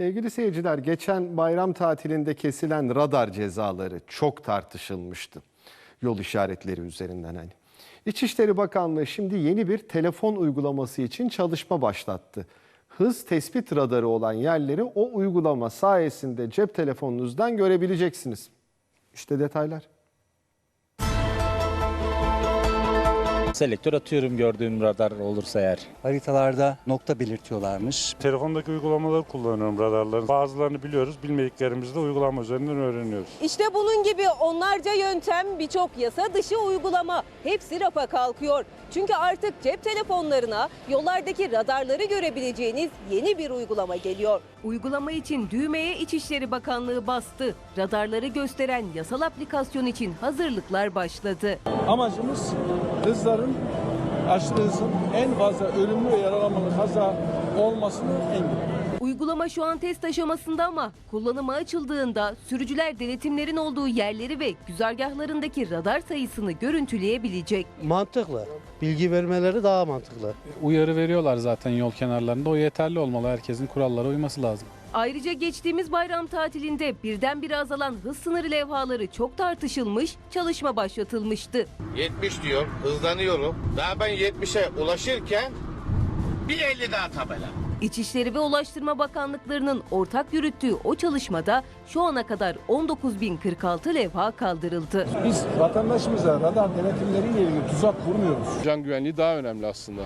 Sevgili seyirciler, geçen bayram tatilinde kesilen radar cezaları çok tartışılmıştı. Yol işaretleri üzerinden hani. İçişleri Bakanlığı şimdi yeni bir telefon uygulaması için çalışma başlattı. Hız tespit radarı olan yerleri o uygulama sayesinde cep telefonunuzdan görebileceksiniz. İşte detaylar. Selektör atıyorum gördüğüm radar olursa eğer. Haritalarda nokta belirtiyorlarmış. Telefondaki uygulamaları kullanıyorum radarların. Bazılarını biliyoruz, bilmediklerimizi de uygulama üzerinden öğreniyoruz. İşte bunun gibi onlarca yöntem, birçok yasa dışı uygulama hepsi rafa kalkıyor. Çünkü artık cep telefonlarına yollardaki radarları görebileceğiniz yeni bir uygulama geliyor. Uygulama için düğmeye İçişleri Bakanlığı bastı. Radarları gösteren yasal aplikasyon için hazırlıklar başladı. Amacımız hızların aşırı hızın en fazla ölümlü ve yaralanmalı kaza olmasını engellemek. Uygulama şu an test aşamasında ama kullanıma açıldığında sürücüler denetimlerin olduğu yerleri ve güzergahlarındaki radar sayısını görüntüleyebilecek. Mantıklı. Bilgi vermeleri daha mantıklı. uyarı veriyorlar zaten yol kenarlarında. O yeterli olmalı. Herkesin kurallara uyması lazım. Ayrıca geçtiğimiz bayram tatilinde birdenbire azalan hız sınırı levhaları çok tartışılmış, çalışma başlatılmıştı. 70 diyor, hızlanıyorum. Daha ben 70'e ulaşırken bir 50 daha tabela. İçişleri ve Ulaştırma Bakanlıklarının ortak yürüttüğü o çalışmada şu ana kadar 19.046 levha kaldırıldı. Biz vatandaşımıza radar denetimleriyle ilgili tuzak kurmuyoruz. Can güvenliği daha önemli aslında.